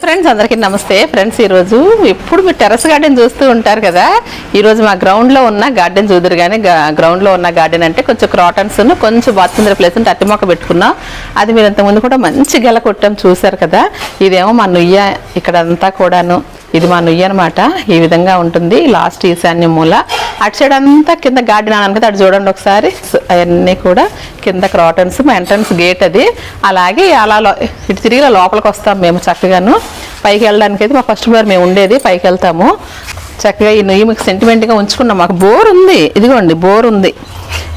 Friends అందరికీ నమస్తే. Friends ఈరోజు ఎప్పుడు మీరు టెర్రస్ గార్డెన్ చూస్తూ ఉంటారు కదా? ఈరోజు మా గ్రౌండ్లో ఉన్న గార్డెన్ చూద్దరు కానీ గ్రౌండ్లో ఉన్న గార్డెన్ అంటే కొంచెం క్రాటన్స్ కొంచెం బాత్రూమ్ ప్లేస్ ఉంటే అట్టి మొక్క పెట్టుకున్నాం. అది మీరు ఇంతకుముందు కూడా మంచి గెల కొట్టాం చూశారు కదా? ఇదేమో మా నుయ్య ఇక్కడ అంతా కూడాను. ఇది మా నుయ్య అనమాట ఈ విధంగా ఉంటుంది. లాస్ట్ ఈశాన్య మూల. అటు సైడ్ అంతా కింద గార్డెన్ అని కదా అటు చూడండి ఒకసారి. అవన్నీ కూడా కింద క్రాటన్స్ మా ఎంట్రన్స్ గేట్ అది. అలాగే అలా ఇటు తిరిగి లోపలికి వస్తాం మేము చక్కగాను. పైకి వెళ్ళడానికి అయితే మా ఫస్ట్ ఫ్లోర్ మేము ఉండేది పైకి వెళ్తాము. చక్కగా ఈ నుయ్యి మీకు సెంటిమెంట్గా ఉంచుకున్నాం. మాకు బోర్ ఉంది. ఇదిగోండి బోర్ ఉంది.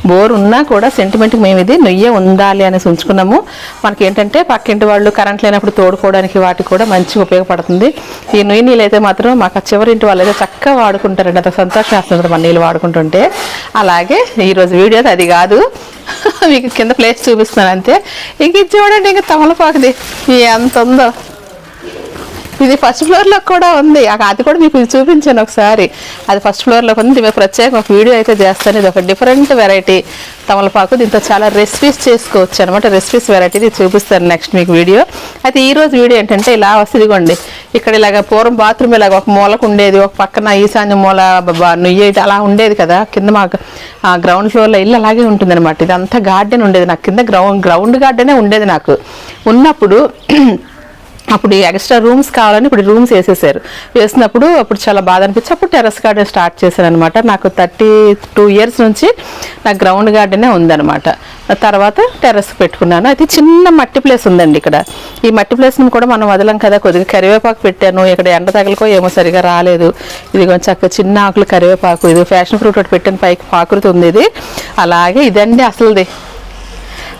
బోర్ ఉన్నా కూడా సెంటిమెంట్కి మేము ఇది నుయ్యే ఉండాలి అనేసి ఉంచుకున్నాము. మనకి ఏంటంటే పక్కింటి వాళ్ళు కరెంట్ లేనప్పుడు తోడుకోవడానికి వాటికి కూడా మంచిగా ఉపయోగపడుతుంది. ఈ నుయ్యి నీళ్ళు అయితే మాత్రం మాకు చివరింటి వాళ్ళు అయితే చక్కగా వాడుకుంటారండి. అంత సంతోషం వేస్తుంది మన నీళ్ళు వాడుకుంటుంటే. అలాగే ఈరోజు వీడియో అది కాదు. మీకు కింద ప్లేస్ చూపిస్తున్నాను అంతే. ఇంక ఇది చూడండి ఇంకా తమలపాకుది. ఎంత ఉందో. ఇది ఫస్ట్ ఫ్లోర్లో కూడా ఉంది. అది కూడా మీకు ఇది చూపించాను ఒకసారి. అది ఫస్ట్ ఫ్లోర్లో ఉంది. మీకు ప్రత్యేక ఒక వీడియో అయితే చేస్తాను. ఇది ఒక డిఫరెంట్ వెరైటీ తమలపాకు. దీంతో చాలా రెసిపీస్ చేసుకోవచ్చు అనమాట రెసిపీస్ వెరైటీ ఇది చూపిస్తాను నెక్స్ట్ మీకు వీడియో. అయితే ఈ రోజు వీడియో ఏంటంటే ఇలా వస్తుంది ఇదిగోండి. ఇక్కడ ఇలాగ పూర్వం బాత్రూమ్ ఇలాగ ఒక మూలకు ఉండేది. ఒక పక్కన ఈశాన్య మూల బ- నుయ్యి అలా ఉండేది కదా. కింద మా గ్రౌండ్ ఫ్లోర్లో ఇల్లు అలాగే ఉంటుంది అనమాట ఇదంతా గార్డెన్ ఉండేది నాకు. కింద గ్రౌండ్ గ్రౌండ్ గార్డెనే ఉండేది నాకు. ఉన్నప్పుడు అప్పుడు ఎక్స్ట్రా రూమ్స్ కావాలని ఇప్పుడు రూమ్స్ వేసేసారు. వేసినప్పుడు అప్పుడు చాలా బాధ అనిపించి అప్పుడు టెర్రస్ గార్డెన్ స్టార్ట్ చేశాను అనమాట నాకు థర్టీ టూ ఇయర్స్ నుంచి నాకు గ్రౌండ్ గార్డెనే ఉందన్నమాట. తర్వాత టెర్రస్ పెట్టుకున్నాను. అయితే చిన్న మట్టి ప్లేస్ ఉందండి ఇక్కడ. ఈ మట్టి ప్లేస్ని కూడా మనం వదలం కదా. కొద్దిగా కరివేపాకు పెట్టాను. ఇక్కడ ఎండ తగలకో ఏమో సరిగా రాలేదు. ఇది కొంచెం చక్క చిన్న ఆకులు కరివేపాకు. ఇది ఫ్యాషన్ ఫ్రూట్ ఒకటి పెట్టాను. పైకి పాకురుతుంది ఉంది ఇది. అలాగే ఇదండి అసలుది.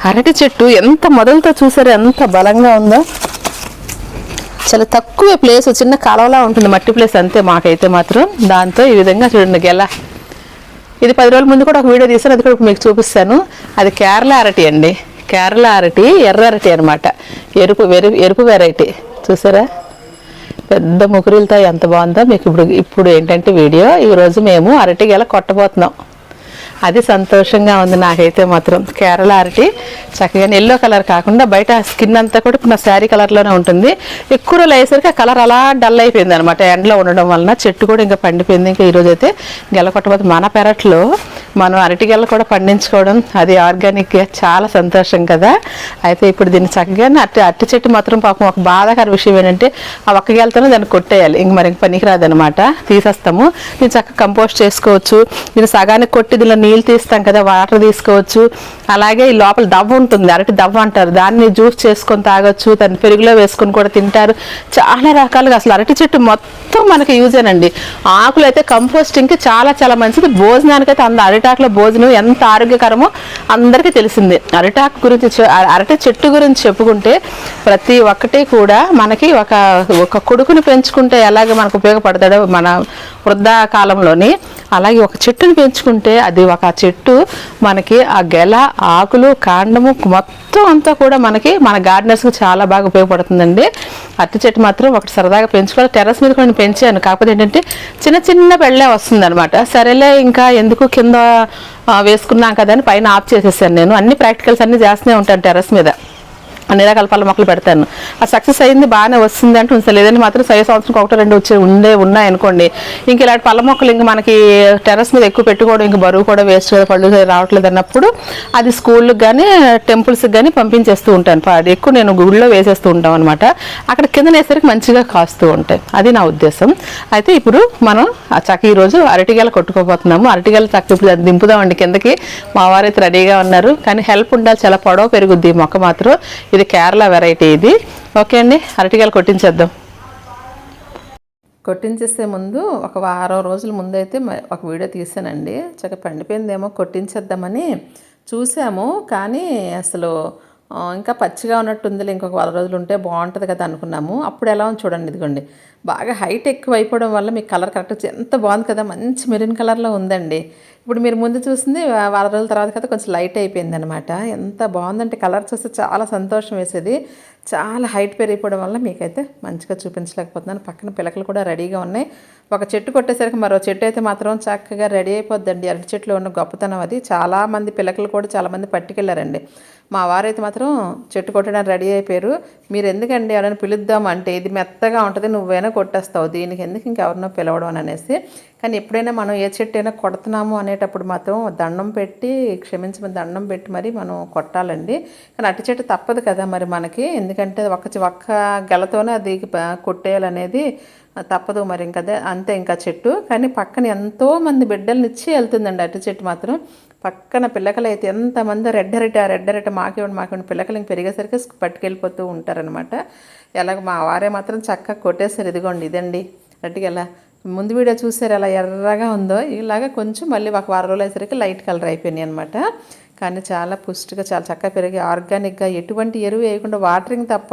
అరటి చెట్టు ఎంత మొదలతో చూసారు ఎంత బలంగా ఉందో. చాలా తక్కువ ప్లేస్ చిన్న కాలువలా ఉంటుంది మట్టి ప్లేస్ అంతే మాకైతే మాత్రం. దాంతో ఈ విధంగా చూడండి గెల. ఇది పది రోజుల ముందు కూడా ఒక వీడియో తీసాను అది కూడా మీకు చూపిస్తాను. అది కేరళ అరటి అండి. కేరళ అరటి ఎర్ర అరటి అనమాట ఎరుపు వెరు ఎరుపు వెరైటీ చూసారా? పెద్ద ముగ్గురులతో ఎంత బాగుందో మీకు ఇప్పుడు ఇప్పుడు ఏంటంటే వీడియో. ఈరోజు మేము అరటి గెల కొట్టబోతున్నాం. అది సంతోషంగా ఉంది నాకైతే మాత్రం. కేరళ అరటి చక్కగా ఎల్లో కలర్ కాకుండా బయట స్కిన్ అంతా కూడా ఇప్పుడు నా శారీ కలర్లోనే ఉంటుంది. ఎక్కువ రోజులు అయ్యేసరికి ఆ కలర్ అలా డల్ అయిపోయింది అనమాట ఎండలో ఉండడం వలన చెట్టు కూడా ఇంకా పండిపోయింది. ఇంకా ఈరోజు అయితే గెలకొట్టబోతు మన పెరట్లో మనం అరటి గెల కూడా పండించుకోవడం అది ఆర్గానిక్ చాలా సంతోషం కదా. అయితే ఇప్పుడు దీన్ని చక్కగా అట్టి అట్టి చెట్టు మాత్రం పాపం ఒక బాధాకర విషయం ఏంటంటే ఆ ఒక్క గెలతోనే దాన్ని కొట్టేయాలి. ఇంక మరి ఇంక పనికిరాదనమాట తీసేస్తాము. దీన్ని చక్కగా కంపోస్ట్ చేసుకోవచ్చు. దీన్ని సగానికి కొట్టి దీనిలో నీళ్ళు తీస్తాం కదా వాటర్ తీసుకోవచ్చు. అలాగే ఈ లోపల దవ్వ ఉంటుంది అరటి దవ్వ అంటారు. దాన్ని జ్యూస్ చేసుకొని తాగొచ్చు. దాన్ని పెరుగులో వేసుకొని కూడా తింటారు. చాలా రకాలుగా అసలు అరటి చెట్టు మొత్తం మనకి యూజ్ ఆకులు అయితే కంపోస్టింగ్కి చాలా చాలా మంచిది. భోజనానికి అయితే అంద అరటాకుల భోజనం ఎంత ఆరోగ్యకరమో అందరికీ తెలిసింది. అరటాకు గురించి చె- అరటి చెట్టు గురించి చెప్పుకుంటే ప్రతి ఒక్కటి కూడా మనకి ఒక ఒక కొడుకుని పెంచుకుంటే ఎలాగ మనకు ఉపయోగపడతాడో మన వృద్ధా కాలంలోని అలాగే ఒక చెట్టుని పెంచుకుంటే అది ఒక చెట్టు మనకి ఆ గెల ఆకులు కాండము మొత్తం అంతా కూడా మనకి మన గార్డెనర్స్కి చాలా బాగా ఉపయోగపడుతుందండి. అత్తి చెట్టు మాత్రం ఒకటి సరదాగా పెంచుకోవాలి. టెర్రస్ మీద కొన్ని పెంచాను. కాకపోతే ఏంటంటే చిన్న చిన్న పెళ్ళే వస్తుందనమాట సరేలే ఇంకా ఎందుకు కింద వేసుకున్నాం కదా అని పైన ఆఫ్ చేసేసాను నేను. అన్ని ప్రాక్టికల్స్ అన్నీ చేస్తూనే ఉంటాను టెర్రస్ మీద. అన్ని రకాల పళ్ళ మొక్కలు పెడతాను. ఆ సక్సెస్ అయింది బాగానే వస్తుంది అంటే ఉంచాలి లేదంటే మాత్రం సై సంవత్సరం ఒకటి రెండు వచ్చి ఉండే ఉన్నాయి అనుకోండి ఇంక ఇలాంటి పళ్ళ మొక్కలు ఇంక మనకి టెర్రస్ మీద ఎక్కువ పెట్టుకోవడం ఇంక బరువు కూడా వేస్ట్ కదా పళ్ళు రావట్లేదు అన్నప్పుడు అది స్కూళ్ళకి కానీ టెంపుల్స్కి కానీ పంపించేస్తూ ఉంటాను. అది ఎక్కువ నేను గుడిలో వేసేస్తూ ఉంటాం అనమాట అక్కడ కింద వేసరికి మంచిగా కాస్తూ ఉంటాయి. అది నా ఉద్దేశం. అయితే ఇప్పుడు మనం ఆ చక్క ఈరోజు అరటిగేల కొట్టుకోబోతున్నాము. అరటిగేల చక్క ఇప్పుడు అది దింపుదామండి కిందకి. మా వారైతే రెడీగా ఉన్నారు. కానీ హెల్ప్ ఉండాలి చాలా పొడవ పెరుగుద్ది మొక్క మాత్రం. ఇది కేరళ వెరైటీ ఇది. ఓకే అండి అరటికాయలు కొట్టించేద్దాం. కొట్టించేసే ముందు ఒక వారం రోజుల ముందు అయితే ఒక వీడియో తీసానండి. చక్కగా పండిపోయిందేమో కొట్టించేద్దామని చూసాము. కానీ అసలు ఇంకా పచ్చిగా ఉన్నట్టుంది ఇంకొక వారం రోజులు ఉంటే బాగుంటుంది కదా అనుకున్నాము. అప్పుడు ఎలా ఉంది చూడండి ఇదిగోండి. బాగా హైట్ ఎక్కువ అయిపోవడం వల్ల మీకు కలర్ కరెక్ట్ ఎంత బాగుంది కదా మంచి మెరూన్ కలర్లో ఉందండి. ఇప్పుడు మీరు ముందు చూసింది వారం రోజుల తర్వాత కదా కొంచెం లైట్ అయిపోయింది అనమాట ఎంత బాగుందంటే కలర్ చూస్తే చాలా సంతోషం వేసేది. చాలా హైట్ పెరిగిపోవడం వల్ల మీకైతే మంచిగా చూపించలేకపోతున్నాను. పక్కన పిలకలు కూడా రెడీగా ఉన్నాయి. ఒక చెట్టు కొట్టేసరికి మరో చెట్టు అయితే మాత్రం చక్కగా రెడీ అయిపోద్దండి. అరటి చెట్లు ఉన్న గొప్పతనం అది. చాలామంది పిలకలు కూడా చాలామంది పట్టుకెళ్ళారండి. మా వారైతే మాత్రం చెట్టు కొట్టడానికి రెడీ అయిపోయారు. మీరు ఎందుకండి ఎవరైనా పిలుద్దాం అంటే ఇది మెత్తగా ఉంటుంది నువ్వైనా కొట్టేస్తావు దీనికి ఎందుకు ఇంకెవరినో పిలవడం అని అనేసి కానీ ఎప్పుడైనా మనం ఏ చెట్టు అయినా కొడుతున్నాము అనేటప్పుడు మాత్రం దండం పెట్టి క్షమించమని దండం పెట్టి మరి మనం కొట్టాలండి. కానీ అట్టి చెట్టు తప్పదు కదా మరి మనకి. ఎందుకంటే ఒక్క ఒక్క గెలతోనే అది కొట్టేయాలనేది తప్పదు మరి ఇంకా అంతే ఇంకా చెట్టు. కానీ పక్కన ఎంతోమంది బిడ్డల్ని ఇచ్చి వెళ్తుందండి అటు చెట్టు మాత్రం. పక్కన పిల్లకలు అయితే ఎంతమంది రెడ్డరెట రెడ్డరెట మాకేవండి మాకేవండి పిల్లకలు ఇంక పెరిగేసరికి పట్టుకెళ్ళిపోతూ ఉంటారనమాట ఎలాగ మా వారే మాత్రం చక్కగా కొట్టేసారు ఇదిగోండి ఇదండి. అటుకెలా ఎలా ముందు వీడియో చూసారు ఎలా ఎర్రగా ఉందో? ఇలాగ కొంచెం మళ్ళీ ఒక వారం రోజులు అయ్యేసరికి లైట్ కలర్ అయిపోయినాయి అనమాట కానీ చాలా పుష్టిగా చాలా చక్కగా పెరిగి ఆర్గానిక్గా ఎటువంటి ఎరువు వేయకుండా వాటరింగ్ తప్ప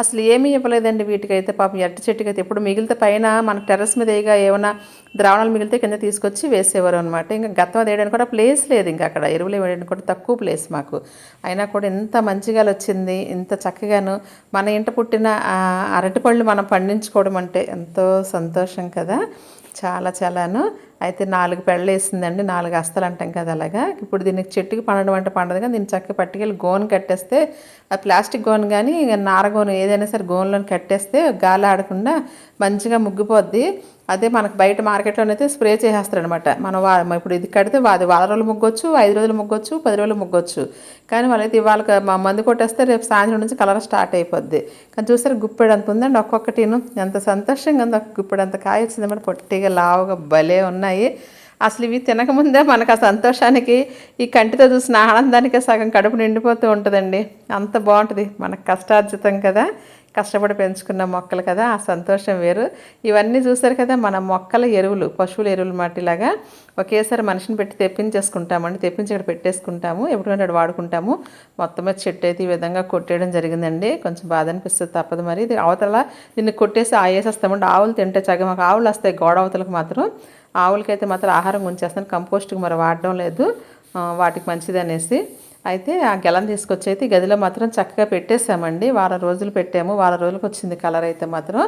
అసలు ఏమీ ఇవ్వలేదండి వీటికైతే. పాపం ఎట్టి చెట్టుకైతే ఎప్పుడు మిగిలితే పైన మన టెర్రస్ మీద వేయగా ఏమైనా ద్రావణాలు మిగిలితే కింద తీసుకొచ్చి వేసేవారు అనమాట ఇంకా గతం వేయడానికి కూడా ప్లేస్ లేదు ఇంకా అక్కడ. ఎరువులు వేయడానికి కూడా తక్కువ ప్లేస్ మాకు. అయినా కూడా ఇంత మంచిగా వచ్చింది ఇంత చక్కగాను మన ఇంట పుట్టిన అరటిపళ్ళు మనం పండించుకోవడం అంటే ఎంతో సంతోషం కదా. చాలా చాలాను. అయితే నాలుగు పెళ్ళలు వేసిందండి నాలుగు అస్తలు అంటాం కదా అలాగా. ఇప్పుడు దీనికి చెట్టుకి పండడం అంటే పండదు కానీ దీన్ని చక్కగా పట్టుకెళ్ళి గోను కట్టేస్తే ఆ ప్లాస్టిక్ గోను కానీ నార గోను ఏదైనా సరే గోన్లోని కట్టేస్తే గాలి ఆడకుండా మంచిగా ముగ్గిపోద్ది. అదే మనకు బయట మార్కెట్లోనైతే స్ప్రే చేసేస్తారనమాట మనం వా ఇప్పుడు ఇది కడితే అది వారం రోజులు ముగ్గొచ్చు ఐదు రోజులు ముగ్గొచ్చు పది రోజులు ముగ్గొచ్చు. కానీ వాళ్ళైతే ఇవాళ మా మందు కొట్టేస్తే రేపు సాయంత్రం నుంచి కలర్ స్టార్ట్ అయిపోద్ది. కానీ చూసారు గుప్పెడు అంత ఉందండి ఒక్కొక్కటిను. ఎంత సంతోషంగా ఉంది ఒక గుప్పెడు అంత కాయ వచ్చిందన్నమాట పొట్టిగా లావుగా భలే ఉన్నాయి. అసలు ఇవి తినకముందే మనకు ఆ సంతోషానికి ఈ కంటితో చూసిన ఆనందానికి సగం కడుపు నిండిపోతూ ఉంటుందండి. అంత బాగుంటుంది. మనకు కష్టార్జితం కదా. కష్టపడి పెంచుకున్న మొక్కలు కదా ఆ సంతోషం వేరు. ఇవన్నీ చూసారు కదా మన మొక్కల ఎరువులు పశువుల ఎరువులు మాటిలాగా ఒకేసారి మనిషిని పెట్టి తెప్పించేసుకుంటామండి. తెప్పించి ఇక్కడ పెట్టేసుకుంటాము ఎప్పుడంటే అక్కడ వాడుకుంటాము. మొత్తం మీద చెట్టు అయితే ఈ విధంగా కొట్టేయడం జరిగిందండి. కొంచెం బాధ అనిపిస్తుంది తప్పదు మరి. ఇది అవతల దీన్ని కొట్టేసి ఆయేసేస్తామండి. ఆవులు తింటే చగ మాకు ఆవులు వస్తాయి గోడ అవతలకు మాత్రం. ఆవులకైతే మాత్రం ఆహారం ఉంచేస్తాను కంపోస్ట్కి మరి వాడడం లేదు. వాటికి మంచిది అనేసి అయితే ఆ గెలం తీసుకొచ్చి అయితే ఈ గదిలో మాత్రం చక్కగా పెట్టేశామండి. వారం రోజులు పెట్టాము. వారం రోజులకు వచ్చింది కలర్ అయితే మాత్రం.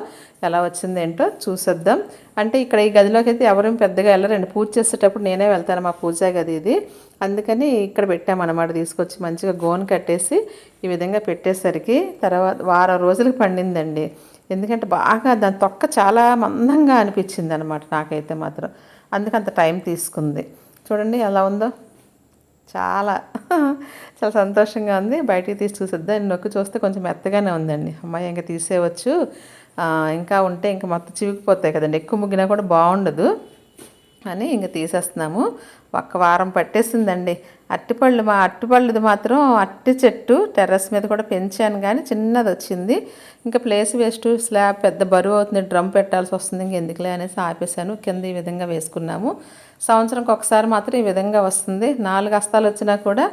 ఎలా వచ్చింది ఏంటో చూసేద్దాం. అంటే ఇక్కడ ఈ గదిలోకి అయితే ఎవరు పెద్దగా వెళ్ళరండి పూజ చేసేటప్పుడు నేనే వెళ్తాను మా పూజా గది ఇది. అందుకని ఇక్కడ పెట్టామన్నమాట తీసుకొచ్చి మంచిగా గోన్ కట్టేసి ఈ విధంగా పెట్టేసరికి తర్వాత వారం రోజులకు పండిందండి. ఎందుకంటే బాగా దాని తొక్క చాలా మందంగా అనిపించింది అనమాట నాకైతే మాత్రం. అందుకంత టైం తీసుకుంది. చూడండి ఎలా ఉందో. చాలా చాలా సంతోషంగా ఉంది. బయటికి తీసి చూసిద్దాం. నొక్కి చూస్తే కొంచెం మెత్తగానే ఉందండి. అమ్మాయి ఇంకా తీసేయవచ్చు. ఇంకా ఉంటే ఇంకా మొత్తం చివికిపోతాయి కదండి. ఎక్కువ ముగ్గినా కూడా బాగుండదు. అని ఇంక తీసేస్తున్నాము. ఒక్క వారం పట్టేసిందండి. అట్టిపళ్ళు మా అట్టిపళ్ళుది మాత్రం అట్టి చెట్టు టెర్రస్ మీద కూడా పెంచాను కానీ చిన్నది వచ్చింది. ఇంకా ప్లేస్ వేస్ట్ స్లాబ్ పెద్ద బరువు అవుతుంది డ్రమ్ పెట్టాల్సి వస్తుంది ఇంక ఎందుకులే అనేసి ఆపేసాను కింద ఈ విధంగా వేసుకున్నాము. సంవత్సరంకి ఒకసారి మాత్రం ఈ విధంగా వస్తుంది. నాలుగు హస్తాలు వచ్చినా కూడా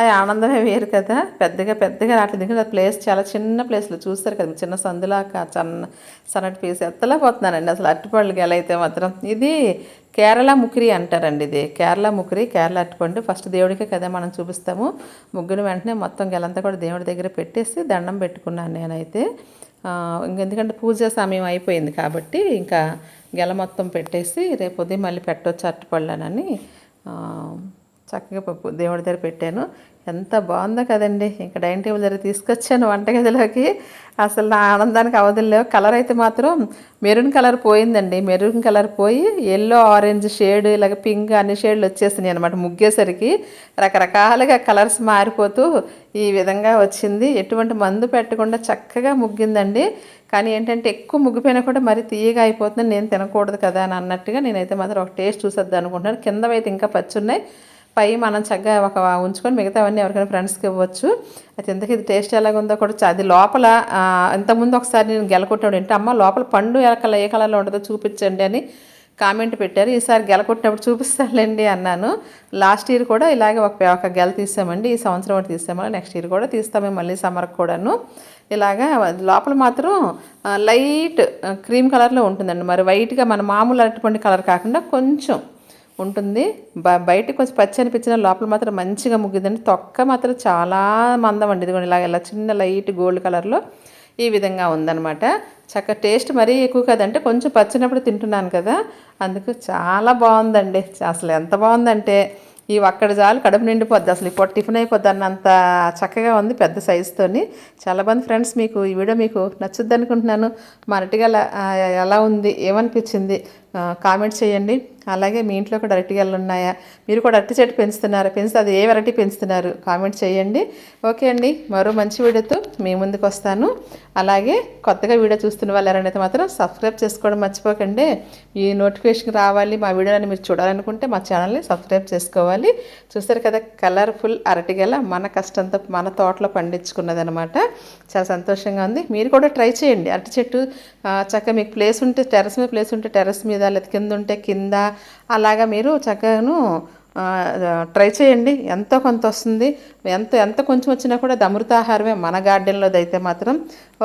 అది ఆనందమే వేరు కదా. పెద్దగా పెద్దగా రావట్లేదు. ఎందుకంటే ప్లేస్ చాలా చిన్న ప్లేస్లో. చూస్తారు కదా చిన్న సందులాగా చిన్న సన్నటి పీస్ ఎత్తలే పోతున్నానండి అసలు అరటిపళ్ళకి ఎలా అయితే మాత్రం. ఇది కేరళ ముఖరి అంటారండి ఇది. కేరళ ముఖరి కేరళ అరటిపండు. ఫస్ట్ దేవుడికే కదా మనం చూపిస్తాము. ముగ్గురు వెంటనే మొత్తం గెలంతా కూడా దేవుడి దగ్గర పెట్టేసి దండం పెట్టుకున్నాను నేనైతే. ఎందుకంటే పూజ సమయం అయిపోయింది కాబట్టి ఇంకా గెల మొత్తం పెట్టేసి రేపు ఉదయం మళ్ళీ పెట్టవచ్చు అరటిపళ్ళనని చక్కగా పప్పు దేవుడి దగ్గర పెట్టాను. ఎంత బాగుందో కదండి. ఇంకా డైనింగ్ టేబుల్ దగ్గర తీసుకొచ్చాను వంటగదిలోకి. అసలు నా ఆనందానికి అవధులు కలర్ అయితే మాత్రం మెరూన్ కలర్ పోయిందండి. మెరూన్ కలర్ పోయి ఎల్లో ఆరెంజ్ షేడ్ ఇలాగ పింక్ అన్ని షేడ్లు వచ్చేసినాయి అనమాట ముగ్గేసరికి. రకరకాలుగా కలర్స్ మారిపోతూ ఈ విధంగా వచ్చింది. ఎటువంటి మందు పెట్టకుండా చక్కగా ముగ్గిందండి. కానీ ఏంటంటే ఎక్కువ ముగ్గిపోయినా కూడా మరి తీయగా అయిపోతుంది నేను తినకూడదు కదా అని అన్నట్టుగా నేనైతే మాత్రం ఒక టేస్ట్ చూసేద్దాం అనుకుంటున్నాను. కిందవైతే ఇంకా పచ్చున్నాయి. పై మనం చక్కగా ఒక ఉంచుకొని మిగతావన్నీ ఎవరికైనా ఫ్రెండ్స్కి ఇవ్వచ్చు. అయితే ఎందుకు ఇది టేస్ట్ ఎలాగుందో కూడా అది లోపల ఇంతకుముందు ఒకసారి నేను గెలకొట్టినప్పుడు ఏంటి అమ్మ లోపల పండు ఎలా ఏ కలర్లో ఉంటుందో చూపించండి అని కామెంట్ పెట్టారు. ఈసారి గెలకొట్టినప్పుడు చూపిస్తానులేండి అన్నాను. లాస్ట్ ఇయర్ కూడా ఇలాగే ఒక ఒక గెల తీసామండి. ఈ సంవత్సరం ఒకటి తీసాము నెక్స్ట్ ఇయర్ కూడా తీస్తాము మళ్ళీ సమ్మర్కి కూడాను. ఇలాగా లోపల మాత్రం లైట్ క్రీమ్ కలర్లో ఉంటుందండి. మరి వైట్గా మన మామూలు అరటిపండు కలర్ కాకుండా కొంచెం ఉంటుంది. బ బయటకు కొంచెం పచ్చి అనిపించిన లోపల మాత్రం మంచిగా ముగ్గిదండి తొక్క మాత్రం చాలా మందం అండి. ఇదిగోండి ఇలాగ ఇలా చిన్న లైట్ గోల్డ్ కలర్లో ఈ విధంగా ఉందనమాట చక్క టేస్ట్ మరీ ఎక్కువ కదంటే కొంచెం పచ్చినప్పుడు తింటున్నాను కదా. అందుకు చాలా బాగుందండి. అసలు ఎంత బాగుందంటే ఈ ఒక్కడి చాలు కడుపు నిండిపోద్ది. అసలు ఇప్పుడు టిఫిన్ అయిపోద్ది అన్నంత చక్కగా ఉంది పెద్ద సైజుతోని. చాలా మంది ఫ్రెండ్స్ మీకు ఈ వీడియో మీకు నచ్చుద్ది అనుకుంటున్నాను. మరటిగా ఎలా ఉంది? ఏమనిపించింది? కామెంట్ చేయండి. అలాగే మీ ఇంట్లో కూడా గెలలు ఉన్నాయా? మీరు కూడా అరటి చెట్టు పెంచుతున్నారా? పెంచితే అది ఏ వెరైటీ పెంచుతున్నారు? కామెంట్ చేయండి. ఓకే అండి. మరో మంచి వీడియోతో మీ ముందుకు వస్తాను. అలాగే కొత్తగా వీడియో చూస్తున్న వాళ్ళు ఎవరైనా మాత్రం సబ్స్క్రైబ్ చేసుకోవడం మర్చిపోకండి. ఈ నోటిఫికేషన్ రావాలి. మా వీడియోని మీరు చూడాలనుకుంటే మా ఛానల్ని సబ్స్క్రైబ్ చేసుకోవాలి. చూస్తారు కదా కలర్ఫుల్ అరటిగల మన కష్టంతో మన తోటలో పండించుకున్నదనమాట చాలా సంతోషంగా ఉంది. మీరు కూడా ట్రై చేయండి. అరటి చెట్టు చక్కగా మీకు ప్లేస్ ఉంటే టెర్రస్ మీద ప్లేస్ ఉంటే టెర్రస్ మీద లేదా కింద ఉంటే కింద అలాగా మీరు చక్కగాను ట్రై చేయండి. ఎంతో కొంత వస్తుంది. ఎంత ఎంత కొంచెం వచ్చినా కూడా అది అమృతాహారమే మన గార్డెన్లోది అయితే మాత్రం.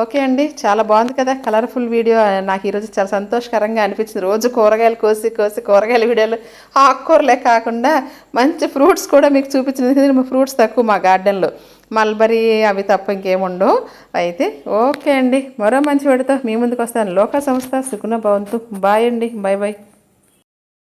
ఓకే అండి. చాలా బాగుంది కదా. Colourful video. నాకు ఈరోజు చాలా సంతోషకరంగా అనిపించింది. రోజు కూరగాయలు కోసి కోసి కూరగాయల వీడియోలు. ఆకుకూరలే కాకుండా మంచి ఫ్రూట్స్ కూడా మీకు చూపించింది. ఫ్రూట్స్ తక్కువ మా గార్డెన్లో. మల్బరీ అవి తప్ప ఇంకేముండవు అయితే ఓకే అండి. మరో మంచి వాడితో మీ ముందుకు వస్తాను. లోక సంస్థ సుకున భవంతు. బాయ్ అండి. Bye bye